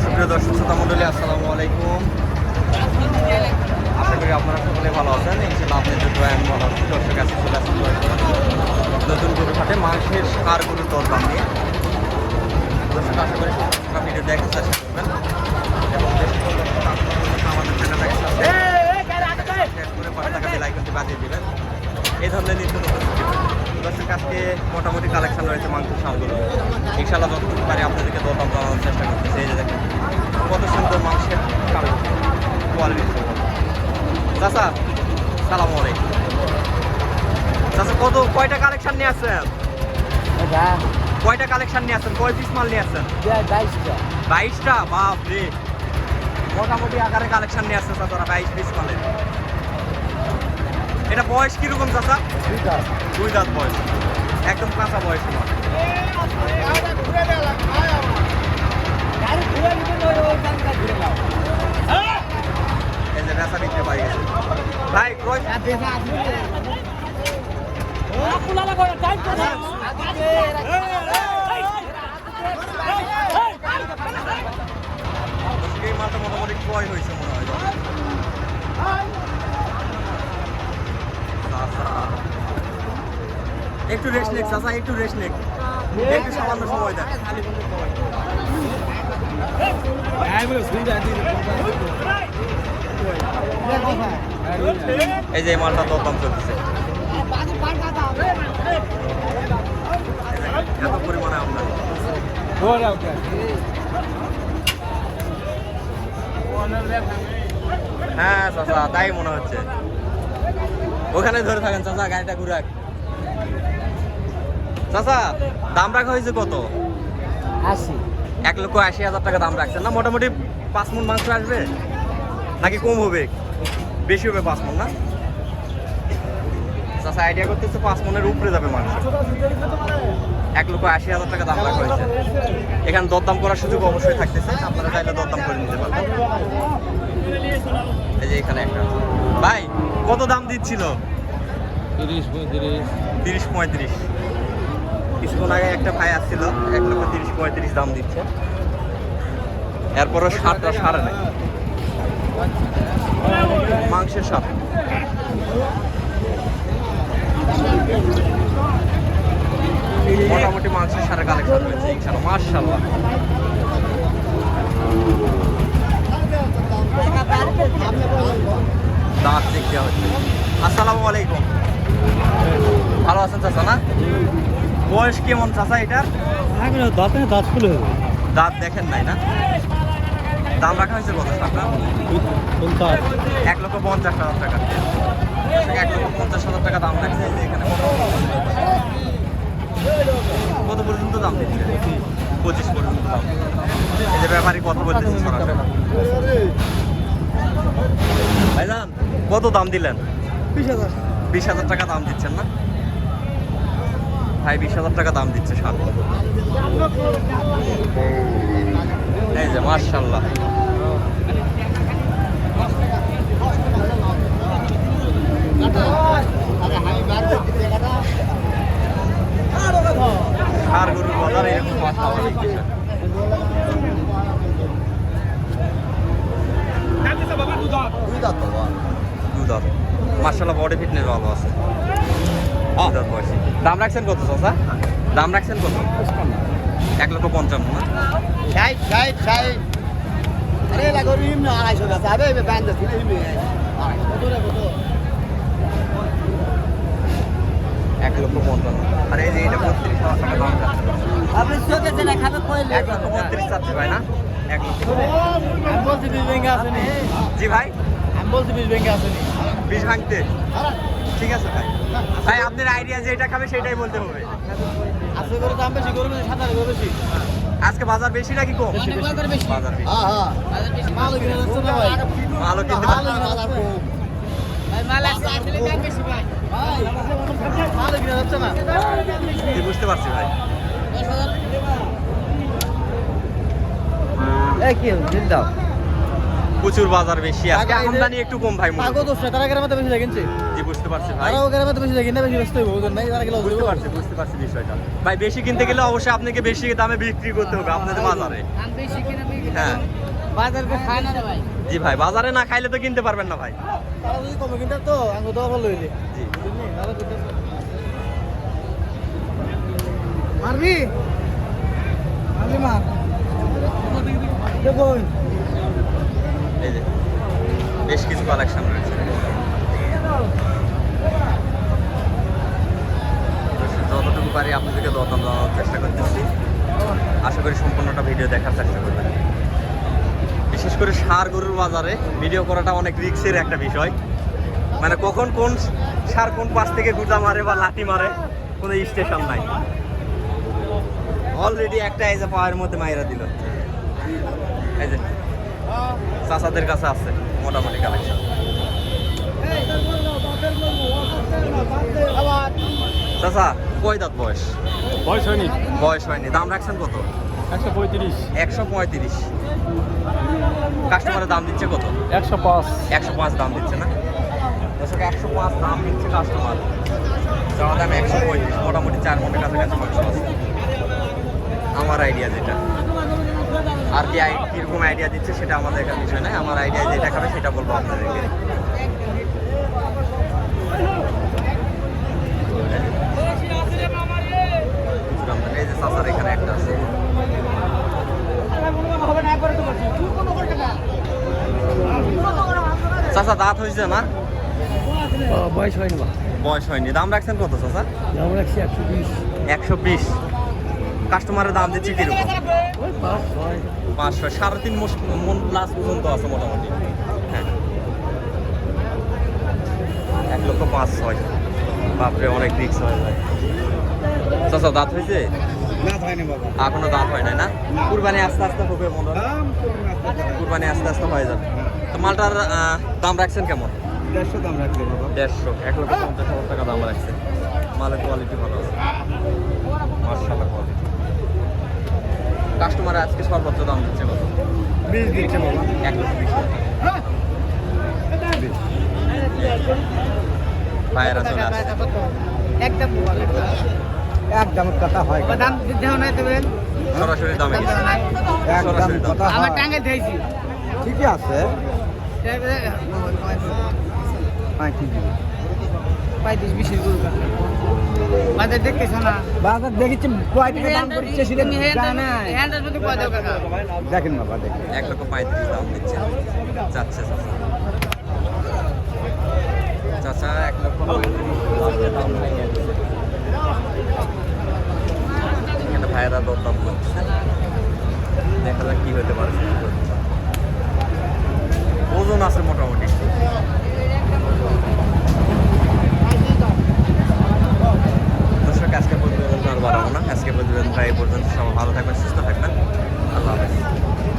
সুপ্রিয় দর্শক শ্রোতা মণ্ডলী আসসালামু আলাইকুম আশা করি আপনারা সকলে ভালো আছেন ইনশাল্লাহ আপনাদের আমি ভালো আছি দর্শক কাছে চলে জন্য। নতুন গরু হাটে মাংসের সার গরুর দরদাম নিয়ে দর্শক আশা করি সম্পূর্ণ ভিডিও দেখার চেষ্টা করবেন এবং আমাদের চ্যানেলটাকে সাবস্ক্রাইব করে পাশে থাকা বেল বাজিয়ে দিবেন এই ধরনের নিত্য নতুন দর্শক আজকে মোটামুটি কালেকশন রয়েছে মাংসের সারগুলো ইনশাল্লাহ যতটুকু পারি আপনাদেরকে দরদাম জানানোর চেষ্টা করতেছি এই যে দেখেন কত সুন্দর মাংসের কালো কোয়ালিটি চাচা সালাম আলাইকুম। চাচা কত কয়টা কালেকশন নিয়ে আসছেন কয়টা কালেকশন নিয়ে আসছেন কয় পিস মাল নিয়ে আসছেন বাইশটা। বাপ রে মোটামুটি আকারে কালেকশন নিয়ে আসছে চাচারা বাইশ পিস মালের। এটা বয়স কীরকম চাচা দুই দাঁত বয়স একদম কাঁচা বয়স মাল এই যে বেচা বিক্রি পাই গেছে ভাই ক্রয় এই মালটা মোটামুটি ক্রয় হয়েছে মনে হয় একটু রেস্ট নেক, চাচা, একটু রেস্ট নেক। একটু সামান্য সময় দেন। এই যে মালটা দরদাম চলতেছে। এত পরিমাণে আমদানি হ্যাঁ চাচা, তাই মনে হচ্ছে। ওখানে ধরে থাকেন, চাচা, গাড়িটা ঘুরাক চাচা দাম রাখা হয়েছে কত? আশি। এক লক্ষ আশি হাজার টাকা দাম রাখছেন না? মোটামুটি পাঁচ মন মাংস আসবে? নাকি কম হবে? বেশি হবে পাঁচ মন না? চাচা আইডিয়া করতেছে পাঁচ মনের উপরে যাবে মাংস। এক লক্ষ আশি হাজার টাকা দাম রাখা হয়েছে। এখানে দরদাম করার সুযোগ অবশ্যই থাকতেছে। আপনারা চাইলে দরদাম করে নিতে পারবেন। এই যে এখানে একটা। ভাই কত দাম দিচ্ছিল? তিরিশ পঁয়ত্রিশ। তিরিশ পঁয়ত্রিশ। কিছুক্ষণ আগে একটা ভাই আসছিল, এক লক্ষ তিরিশ, পঁয়ত্রিশ দাম দিচ্ছে। এরপরও সারটা সারে নাই। মাংসের সার মোটামুটি মাংসের সারের কালেকশন রয়েছে ইনশাল্লাহ মার্শাল্লাহ দাঁত দেখতে হচ্ছে আসসালামু আলাইকুম। ভালো আছেন চাচা, না? বয়স কেমন চাচা এটা দাঁতে দাঁত খুলে দাঁত দেখেন নাই না? দাম রাখা হয়েছে কত টাকা এক লক্ষ পঞ্চাশ হাজার টাকা। এক লক্ষ পঞ্চাশ হাজার টাকা দাম রাখছে এই যে এখানে। কত- কত পর্যন্ত দাম দিচ্ছে? পঁচিশ পর্যন্ত দাম। এই যে ব্যাপারী কথা বলতেছে সরাসরি ভাইজান কত দাম দিলেন? বিশ হাজার। বিশ হাজার টাকা দাম দিচ্ছেন না? ভাই বিশ হাজার টাকা দাম দিচ্ছে সার এই যে মার্শাল্লাহ সার গরুর বাজার এরকম হওয়া স্বাভাবিক বিষয়। মার্শাল্লাহ বডি ফিটনেস ভালো আছে। দাম রাখছেন কত চাচা? দাম রাখছেন কত? এক লক্ষ পঞ্চান্ন না? ষাট ষাট ষাট আরে লাগো রিম না আড়াইশো গাছ আরে ব্যান্ড আছে রিম এক লক্ষ পঞ্চান্ন। আর এই যে এটা বত্রিশ টাকা দাম আপনি চোখে জেনে খাবে কইলে এক লক্ষ বত্রিশ চাচ্ছে ভাই না? এক লক্ষ আমি বলছি বিশ ব্যাংকে আছে জি ভাই? আমি বলছি বিশ ব্যাংকে আছে নি ভাঙতে? ঠিক আছে ভাই। ভাই আপনার আইডিয়া যেটা খাবে সেটাই বলতে হবে। আছে করে দাম বেশি করবে সাঁতার করে বেশি। আজকে বাজার বেশি নাকি কম? বেশি, বেশি। বাজার বেশি। বাজার বেশি। হ্যাঁ হ্যাঁ। মাল কিনে যাচ্ছে না ভাই। ভালো কিনতে মাল বাজার কম। ভাই মাল আছে আসলে দাম বেশি ভাই। ভাই মাল কিনে যাচ্ছে না। বুঝতে পারছি ভাই। এ কি দিন দাও। প্রচুর বাজার বেশি আজকে এদের- আমদানি একটু কম ভাই। আগো দোষ তারা গ্রামে তো বেশি লাগিনছে জি বুঝতে পারছি ভাই। তারাও গ্রামে তো বেশি লাগি না বেশি ব্যস্ত হইব বুঝেন নাই তারা গেলে বুঝতে পারছি বুঝতে পারছি বিষয়টা। ভাই বেশি কিনতে গেলে অবশ্যই আপনাকে বেশি দামে বিক্রি করতে হবে আপনাদের বাজারে। আমি বেশি কিনে বিক্রি হ্যাঁ। বাজার করে খায় না রে ভাই। জি ভাই বাজারে না খাইলে তো কিনতে পারবেন না ভাই। তারা যদি কমে কিনতে তো আঙ্গো তো ভালো হইলে। জি। মারবি? মারবি মার। দেখো বেশ কিছু কালেকশন রয়েছে। যতটুকু পারি আপনাদেরকে দরদাম দেওয়ার চেষ্টা করতেছি। আশা করি সম্পূর্ণটা ভিডিও দেখার চেষ্টা করবেন। বিশেষ করে সার গরুর বাজারে ভিডিও করাটা অনেক রিক্সের একটা বিষয়। মানে কখন কোন সার কোন পাশ থেকে গুটা মারে বা লাঠি মারে, কোনো স্টেশন নাই। অলরেডি একটা এই যে পায়ের মধ্যে মাইরা দিল। এই যে, চাচাদের কাছে আছে। মোটামুটি কালেকশন। চাচা কয় দাঁত বয়স? বয়স হয়নি। বয়স হয়নি। দাম রাখছেন কত? একশো পঁয়ত্রিশ। একশো পঁয়ত্রিশ। কাস্টমারের দাম দিচ্ছে কত? একশো পাঁচ। একশো পাঁচ দাম দিচ্ছে না? দর্শক একশো পাঁচ দাম দিচ্ছে কাস্টমার যাওয়া দাম একশো পঁয়ত্রিশ। মোটামুটি চার মনের কাছাকাছি মাংস আছে। আমার আইডিয়া যেটা। আর কি কীরকম আইডিয়া দিচ্ছে সেটা আমাদের কাছে বিষয় নয়। আমার আইডিয়া যেটা খাবে সেটা বলব আপনাদেরকে। এই যে চাচার এখানে একটা আছে। চাচা দাঁত হয়েছে না বয়স হয়নি বয়স হয়নি। দাম রাখছেন কত চাচা? দাম রাখছি একশো বিশ। একশো বিশ। কাস্টমারের দাম দিচ্ছে কীরকম? পাঁচশো সাড়ে তিন মোস- মন প্লাস পর্যন্ত আছে মোটামুটি। হ্যাঁ। এক লক্ষ পাঁচ ছয়। বাপরে অনেক রিক্স হয়ে ভাই। চাচা দাঁত হয়েছে? এখনও দাঁত হয় নাই না? কুরবানি আস্তে আস্তে হবে মনে কুরবানি আস্তে আস্তে হয়ে যাবে। তো মালটার দাম রাখছেন কেমন? দেড়শো দাম রাখছে দেড়শো এক লক্ষ পঞ্চাশ হাজার টাকা দাম রাখছে। মালের কোয়ালিটি ভালো আছে। মার্শাল্লাহ কোয়ালিটি কাস্টমার আজকে সর্বোচ্চ দাম দিচ্ছে কত? বিশ দিচ্ছে বাবা এক লক্ষ বিশ হাজার। ভাইয়েরা চলে আসছে একদম একদম কথা হয় দাম দেহ নাই দেবেন সরাসরি দামে গেছে। সরাসরি দাম। আমার টাঙ্গে দিয়েছি। ঠিকই আছে। হ্যাঁ ঠিক পঁয়ত্রিশ বিশের গরু বাজার। দেখতেছ না? বাজার দেখেছি কয় টাকা দাম করছে সেটা জানা নাই। মধ্যে কয় দাও কাকা দেখেন বাবা দেখেন। এক লক্ষ পঁয়ত্রিশ দাম দিচ্ছে। যাচ্ছে চাচা। চাচা এক লক্ষ পঁয়ত্রিশ দাম এখানে ভাইয়েরা দরদাম করছে। দেখা যাক কি হতে পারে। ওজন আছে মোটামুটি দর্শক আজকে প্রতিবেদন আর বাড়াবো না। আজকে প্রতিবেদনটা এই পর্যন্ত। সবাই ভালো থাকবেন, সুস্থ থাকবেন। আল্লাহ হাফেজ।